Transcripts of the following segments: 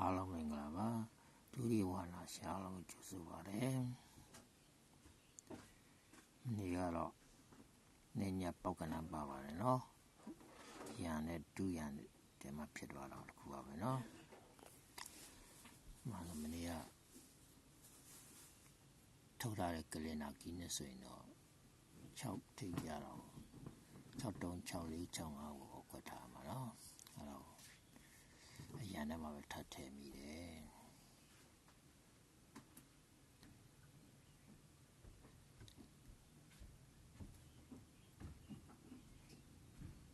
အားလုံးမင်္ဂလာပါဒုတိယဝါနာရှာအားလုံးကိုကြိုဆိုပါတယ်နေကတော့နေညပောက်ကနံပါပါတယ်နော်ရန်နဲ့တူရန်တဲ့မှာဖြစ်သွားတော့တခုပါပဲနော်မှလည်းမနေ့ကထုတ်ထားတဲ့ကလင်နာကီးနဲ့ဆိုရင်တော့6ထိပ်ကြတော့63 64 65ကိုအကွက်ထားမှာနော်အဲ့တော့ အရန်ထဲမှာပဲထပ်ထည့်မိတယ်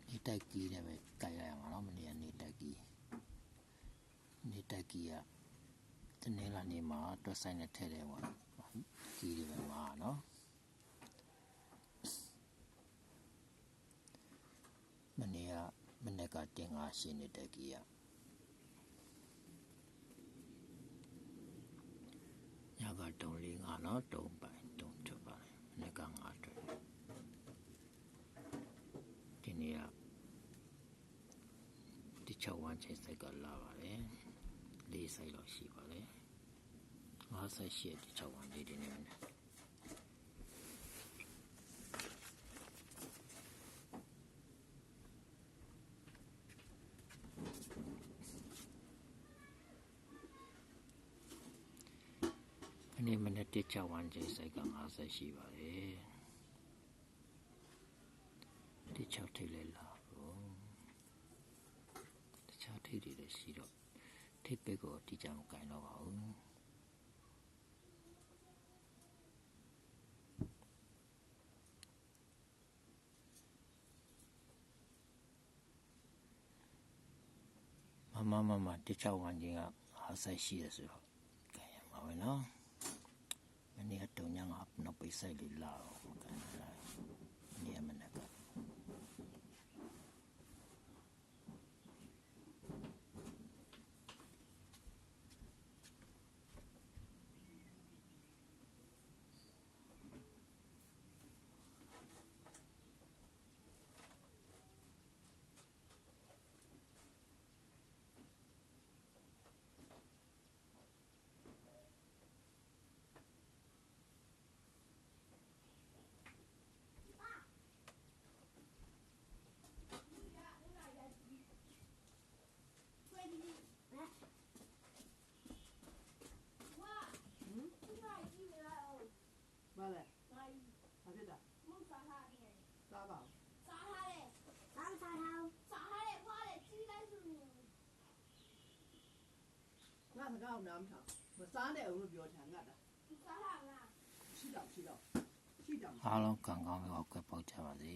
နေတက်ကြီးနဲ့ပဲကြိုက်ရရမှာနော်မနေ့ကနေတက်ကြီးနေတက်ကြီးကတနေ့လာနေမှာတွက်ဆိုင်နဲ့ထည့်တယ်ပေါ့ကြီးတွေပဲမှာနော်မနေ့ကမနေ့ကတင်ငါရှင်းနေတက်ကြီး ကညကတုံလေးငါနော်တုံပိုင်တုံထွက်ပါတယ်မနေ့ကငါထွက်ဒီနေ့ကဒီ6ဝမ်းချိန်စိုက်ကလာပါတယ်လေးစိုက်တော့ရှိပါတယ်58ဒီ6ဝမ်းလေးဒီနေ့နဲ့ ဒီနေ့မနေ့တစ်6ဝမ်းချိန်စိုက်က50ရှိပါတယ်ဒီ6ထိပ်လေးလာဘူးတခြားထိပ်တွေလည်းရှိတော့ထိပ်ပက်ကိုတိကျမကင်တော့ပါဘူးမမမမတစ်6ဝမ်းချိန်က50ရှိရဆိုတော့ကင်ရမှာပဲနော်မနေ့ကတုံညာ ငါနောက်ပိတ်ဆိုင်လေးလာတော့ကင်လာမနေ့ကမနေ့က ဘာလဲဘာဖြစ်တာစားပါဦး စားထားတယ်ဖွားတယ်ကြီးလိုက်ဆိုရင် ငါ စကားအောင်နားမထောင်မစားနဲ့အောင်လို့ပြောချင်ငါတာစားတာငါရှိတော့ရှိတော့ရှိတော့ အားလုံးကံကောင်းပြီးတော့ကွက်ပေါက်ကြပါစေ